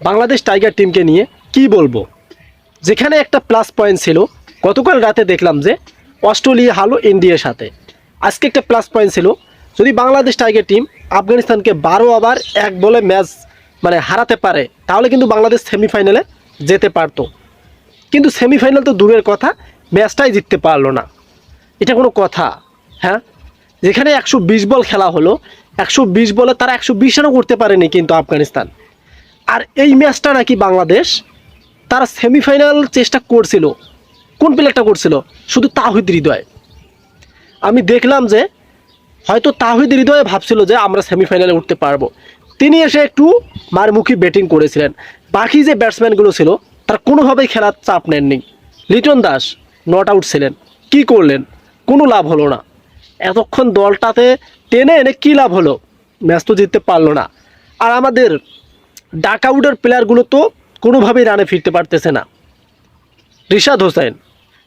Bangladesh tiger টিমকে নিয়ে কি বলব? যেখানে একটা প্লাস পয়েন্ট ছিল, গতকাল রাতে দেখলাম যে অস্ট্রেলিয়া হালো ইন্ডিয়ার সাথে। আজকে একটা প্লাস পয়েন্ট ছিল, যদি বাংলাদেশ টাইগার টিম আফগানিস্তানকে বারো ওভার এক বলে ম্যাচ মানে হারাতে পারে, তাহলে কিন্তু বাংলাদেশ সেমিফাইনালে যেতে পারতো। কিন্তু সেমিফাইনাল তো দূরের কথা, ম্যাচটাই জিততে পারল না। এটা কোনো কথা হ্যাঁ? যেখানে একশো বিশ বল খেলা হলো, একশো বিশ বলে তারা একশো বিশ রানও করতে পারেনি কিন্তু আফগানিস্তান। আর এই ম্যাচটা নাকি বাংলাদেশ তারা সেমিফাইনাল চেষ্টা করছিল। কোন প্লেয়ারটা করছিল? শুধু তাহিদ হৃদয়। আমি দেখলাম যে হয়তো তাহিদ হৃদয় ভাবছিল যে আমরা সেমিফাইনালে উঠতে পারব। তিনি এসে একটু মারমুখী ব্যাটিং করেছিলেন। বাকি যে ব্যাটসম্যানগুলো ছিল, তার কোনোভাবেই খেলার চাপ নেননি। লিটন দাস নট আউট ছিলেন। কি করলেন? কোনো লাভ হলো না। এতক্ষণ দলটাতে টেনে এনে কী লাভ হলো? ম্যাচ তো জিততে পারল না। আর আমাদের ডাক আউটের প্লেয়ারগুলো তো কোনোভাবেই রানে ফিরতে পারতেছে না। রিশাদ হোসেন,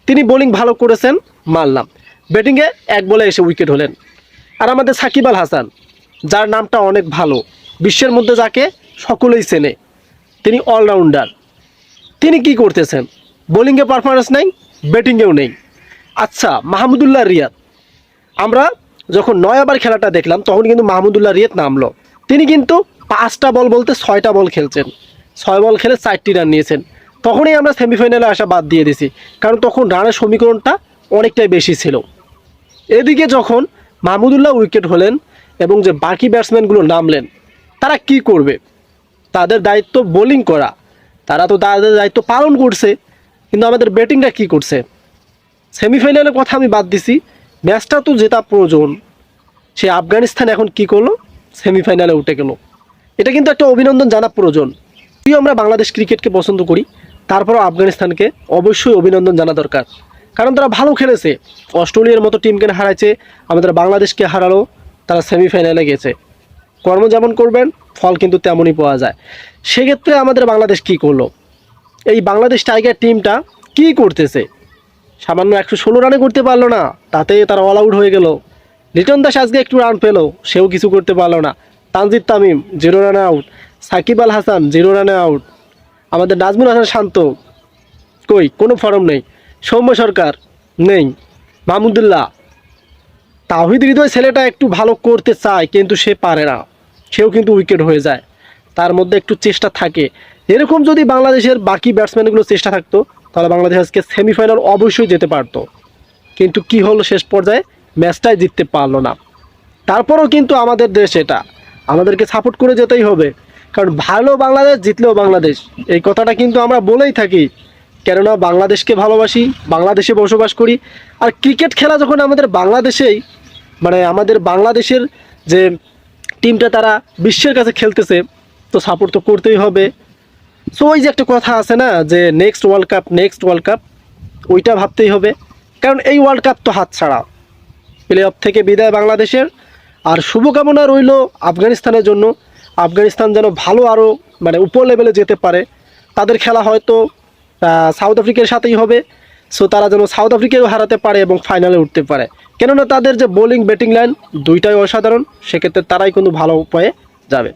তিনি বোলিং ভালো করেছেন মানলাম ব্যাটিংয়ে এক বলে এসে উইকেট হলেন। আর আমাদের সাকিব আল হাসান, যার নামটা অনেক ভালো, বিশ্বের মধ্যে যাকে সকলেই চেনে, তিনি অলরাউন্ডার তিনি কি করতেছেন? বোলিংয়ে পারফরমেন্স নেই ব্যাটিংয়েও নেই। আচ্ছা মাহমুদুল্লাহ রিয়াদ। আমরা যখন নয় ওভার খেলাটা দেখলাম, তখন কিন্তু মাহমুদুল্লাহ রিয়াদ নামলো। তিনি কিন্তু পাঁচটা বল বলতে ছয়টা বল খেলছেন। ছয় বল খেলে চারটি রান নিয়েছেন। তখনই আমরা সেমিফাইনালে আসা বাদ দিয়ে দিছি, কারণ তখন রানের সমীকরণটা অনেকটাই বেশি ছিল। এদিকে যখন মাহমুদুল্লাহ উইকেট হলেন এবং যে বাকি ব্যাটসম্যানগুলো নামলেন, তারা কি করবে? তাদের দায়িত্ব বোলিং করা। তারা তো তাদের দায়িত্ব পালন করছে, কিন্তু আমাদের ব্যাটিংটা কি করছে? সেমিফাইনালের কথা আমি বাদ দিছি ম্যাচটা তো জেতা প্রয়োজন। সে আফগানিস্তান এখন কি করল? সেমিফাইনালে উঠে গেল। এটা কিন্তু একটা অভিনন্দন জানা প্রয়োজন। যদিও আমরা বাংলাদেশ ক্রিকেটকে পছন্দ করি, তারপরও আফগানিস্তানকে অবশ্যই অভিনন্দন জানা দরকার। কারণ তারা ভালো খেলেছে। অস্ট্রেলিয়ার মতো টিমকে হারাইছে, আমাদের বাংলাদেশকে হারালো, তারা সেমিফাইনালে গেছে। কর্ম যেমন করবেন, ফল কিন্তু তেমনই পাওয়া যায়। সেক্ষেত্রে আমাদের বাংলাদেশ কি করল? এই বাংলাদেশ টাইগার টিমটা কি করতেছে? সামান্য একশো ষোলো রানে করতে পারল না, তাতে তারা অল আউট হয়ে গেল। লিটন দাস আজকে একটু রান পেল, সেও কিছু করতে পারল না। তানজিদ তামিম, জিরো রানে আউট। সাকিব আল হাসান, জিরো রানে আউট। আমাদের নাজমুল হাসান শান্ত। কই? কোনো ফরম নেই। সৌম্য সরকার নেই। মাহমুদুল্লাহ তাহিদ হৃদয় ছেলেটা একটু ভালো করতে চায়, কিন্তু সে পারে না। সেও কিন্তু উইকেট হয়ে যায়। তার মধ্যে একটু চেষ্টা থাকে। এরকম যদি বাংলাদেশের বাকি ব্যাটসম্যানগুলো চেষ্টা থাকতো, তাহলে বাংলাদেশ আজকে সেমিফাইনাল অবশ্যই যেতে পারতো। কিন্তু কি হলো শেষ পর্যায়ে? ম্যাচটাই জিততে পারল না। তারপরেও কিন্তু আমাদের দেশ এটা। আমাদেরকে সাপোর্ট করে যেতেই হবে। কারণ ভালো বাংলাদেশ, জিতলেও বাংলাদেশ। এই কথাটা কিন্তু আমরা বলেই থাকি। কেননা বাংলাদেশকে ভালোবাসি, বাংলাদেশে বসবাস করি। আর ক্রিকেট খেলা যখন আমাদের বাংলাদেশেই মানে আমাদের বাংলাদেশের যে টিমটা তারা বিশ্বের কাছে খেলতেছে, তো সাপোর্ট তো করতেই হবে। সো ওই যে একটা কথা আছে না, যে next world cup next world cup ওইটা ভাবতেই হবে। কারণ এই ওয়ার্ল্ড কাপ তো হাত ছাড়া প্লে অফ থেকে বিদায় বাংলাদেশের আর শুভকামনা রইল আফগানিস্তানের জন্য। আফগানিস্তান যেন ভালো আরও মানে উপর লেভেলে যেতে পারে। তাদের খেলা হয়তো সাউথ আফ্রিকার সাথেই হবে। সো তারা যেন সাউথ আফ্রিকাও হারাতে পারে এবং ফাইনালে উঠতে পারে। কেননা তাদের যে বোলিং ব্যাটিং লাইন দুইটাই অসাধারণ। সেক্ষেত্রে তারাই কিন্তু ভালো উপায়ে যাবে।